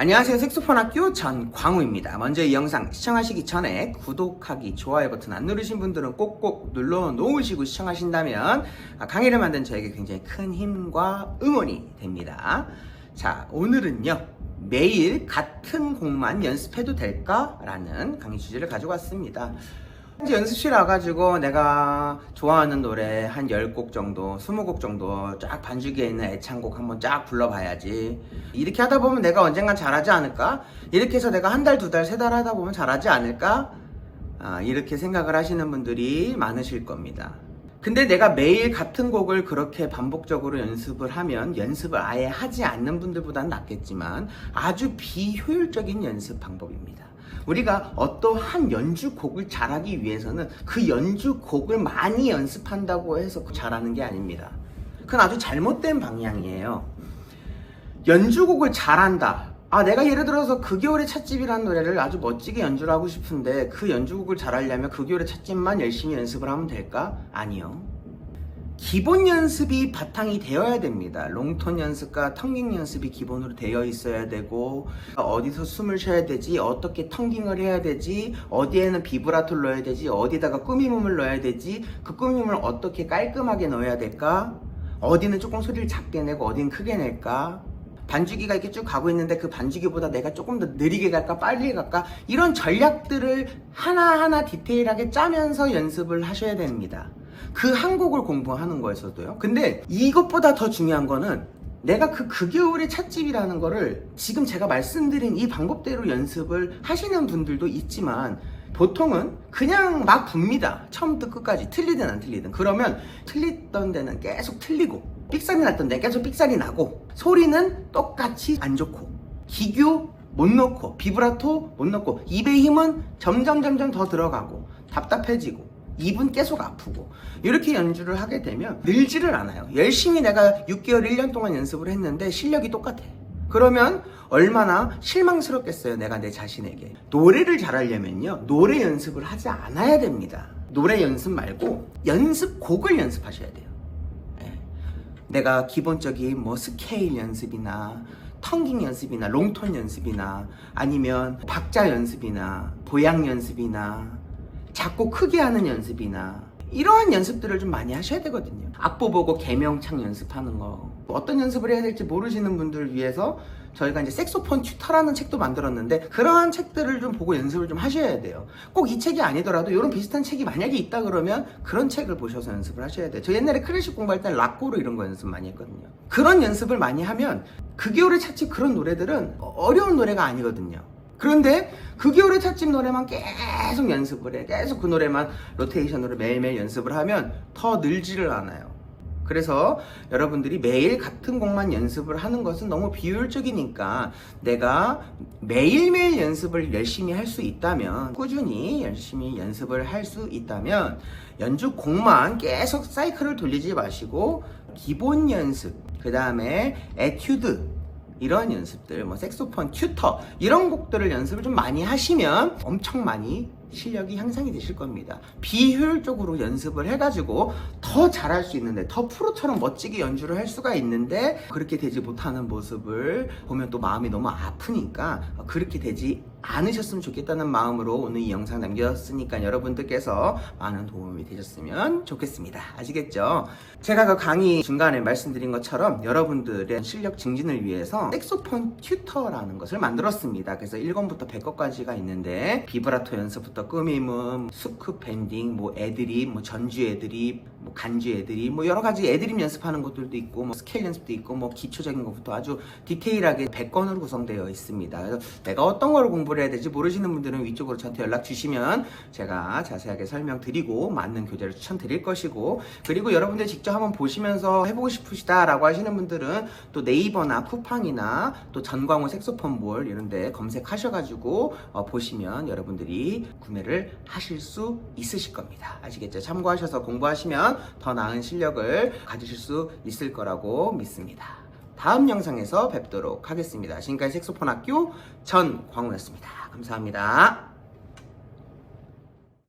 안녕하세요. 색소폰 학교 전광우입니다. 먼저 이 영상 시청하시기 전에 구독하기, 좋아요 버튼 안 누르신 분들은 꼭꼭 눌러 놓으시고 시청하신다면 아, 강의를 만든 저에게 굉장히 큰 힘과 응원이 됩니다. 자, 오늘은요. 매일 같은 곡만 연습해도 될까? 라는 강의 주제를 가지고 왔습니다. 이제 연습실 와가지고 내가 좋아하는 노래 한 10곡 정도, 20곡 정도 쫙 반주기에 있는 애창곡 한번 쫙 불러봐야지. 이렇게 하다 보면 내가 언젠간 잘하지 않을까? 이렇게 해서 내가 한 달, 두 달, 세 달 하다 보면 잘하지 않을까? 아, 이렇게 생각을 하시는 분들이 많으실 겁니다. 근데 내가 매일 같은 곡을 그렇게 반복적으로 연습을 하면 연습을 아예 하지 않는 분들보다는 낫겠지만 아주 비효율적인 연습 방법입니다. 우리가 어떠한 연주곡을 잘하기 위해서는 그 연주곡을 많이 연습한다고 해서 잘하는 게 아닙니다. 그건 아주 잘못된 방향이에요. 연주곡을 잘한다. 아, 내가 예를 들어서 그 겨울의 찻집이라는 노래를 아주 멋지게 연주를 하고 싶은데 그 연주곡을 잘하려면 그 겨울의 찻집만 열심히 연습을 하면 될까? 아니요. 기본 연습이 바탕이 되어야 됩니다. 롱톤 연습과 텅깅 연습이 기본으로 되어 있어야 되고 어디서 숨을 쉬어야 되지, 어떻게 텅깅을 해야 되지, 어디에는 비브라토를 넣어야 되지, 어디다가 꾸밈음을 넣어야 되지, 그 꾸밈음을 어떻게 깔끔하게 넣어야 될까? 어디는 조금 소리를 작게 내고 어디는 크게 낼까? 반주기가 이렇게 쭉 가고 있는데 그 반주기보다 내가 조금 더 느리게 갈까 빨리 갈까 이런 전략들을 하나하나 디테일하게 짜면서 연습을 하셔야 됩니다. 그 한 곡을 공부하는 거에서도요. 근데 이것보다 더 중요한 거는 내가 그 그겨울의 찻집이라는 거를 지금 제가 말씀드린 이 방법대로 연습을 하시는 분들도 있지만 보통은 그냥 막 붑니다. 처음부터 끝까지 틀리든 안 틀리든. 그러면 틀리던 데는 계속 틀리고 삑살이 났던 데 계속 삑살이 나고 소리는 똑같이 안 좋고 기교 못 넣고 비브라토 못 넣고 입의 힘은 점점 점점 더 들어가고 답답해지고 입은 계속 아프고 이렇게 연주를 하게 되면 늘지를 않아요. 열심히 내가 6개월, 1년 동안 연습을 했는데 실력이 똑같아. 그러면 얼마나 실망스럽겠어요, 내가 내 자신에게. 노래를 잘하려면요, 노래 연습을 하지 않아야 됩니다. 노래 연습 말고 연습곡을 연습하셔야 돼요. 예. 내가 기본적인 뭐 스케일 연습이나 텅깅 연습이나 롱톤 연습이나 아니면 박자 연습이나 보양 연습이나 작고 크게 하는 연습이나 이러한 연습들을 좀 많이 하셔야 되거든요. 악보 보고 개명창 연습하는 거. 어떤 연습을 해야 될지 모르시는 분들을 위해서 저희가 이제 색소폰 튜터라는 책도 만들었는데 그러한 책들을 좀 보고 연습을 좀 하셔야 돼요. 꼭 이 책이 아니더라도 이런 비슷한 책이 만약에 있다 그러면 그런 책을 보셔서 연습을 하셔야 돼요. 저 옛날에 클래식 공부할 때 락고로 이런 거 연습 많이 했거든요. 그런 연습을 많이 하면 그 겨울의 차치 그런 노래들은 어려운 노래가 아니거든요. 그런데 그 겨울의 찻집 노래만 계속 연습을 해. 계속 그 노래만 로테이션으로 매일매일 연습을 하면 더 늘지를 않아요. 그래서 여러분들이 매일 같은 곡만 연습을 하는 것은 너무 비효율적이니까 내가 매일매일 연습을 열심히 할 수 있다면 꾸준히 열심히 연습을 할 수 있다면 연주 곡만 계속 사이클을 돌리지 마시고 기본 연습 그 다음에 에튜드 이런 연습들, 뭐 색소폰, 튜터 이런 곡들을 연습을 좀 많이 하시면 엄청 많이 실력이 향상이 되실 겁니다. 비효율적으로 연습을 해가지고 더 잘할 수 있는데, 더 프로처럼 멋지게 연주를 할 수가 있는데, 그렇게 되지 못하는 모습을 보면 또 마음이 너무 아프니까, 그렇게 되지 않으셨으면 좋겠다는 마음으로 오늘 이 영상 남겼으니까 여러분들께서 많은 도움이 되셨으면 좋겠습니다. 아시겠죠? 제가 그 강의 중간에 말씀드린 것처럼 여러분들의 실력 증진을 위해서 색소폰 튜터라는 것을 만들었습니다. 그래서 1권부터 100권까지가 있는데 비브라토 연습부터 꾸밈음, 스크 밴딩, 뭐 애드립, 뭐 전주 애드립, 뭐 간주 애드립, 뭐 여러 가지 애드립 연습하는 것들도 있고 뭐 스케일 연습도 있고 뭐 기초적인 것부터 아주 디테일하게 100권으로 구성되어 있습니다. 그래서 내가 어떤 걸 공부를 해야 될지 모르시는 분들은 위쪽으로 저한테 연락 주시면 제가 자세하게 설명드리고 맞는 교재를 추천드릴 것이고 그리고 여러분들 직접 한번 보시면서 해보고 싶으시다라고 하시는 분들은 또 네이버나 쿠팡이나 또 전광호 색소폰볼 이런데 검색하셔가지고 어, 보시면 여러분들이 구매를 하실 수 있으실 겁니다. 아시겠죠? 참고하셔서 공부하시면 더 나은 실력을 가지실 수 있을 거라고 믿습니다. 다음 영상에서 뵙도록 하겠습니다. 지금까지 색소폰 학교 전광우였습니다. 감사합니다.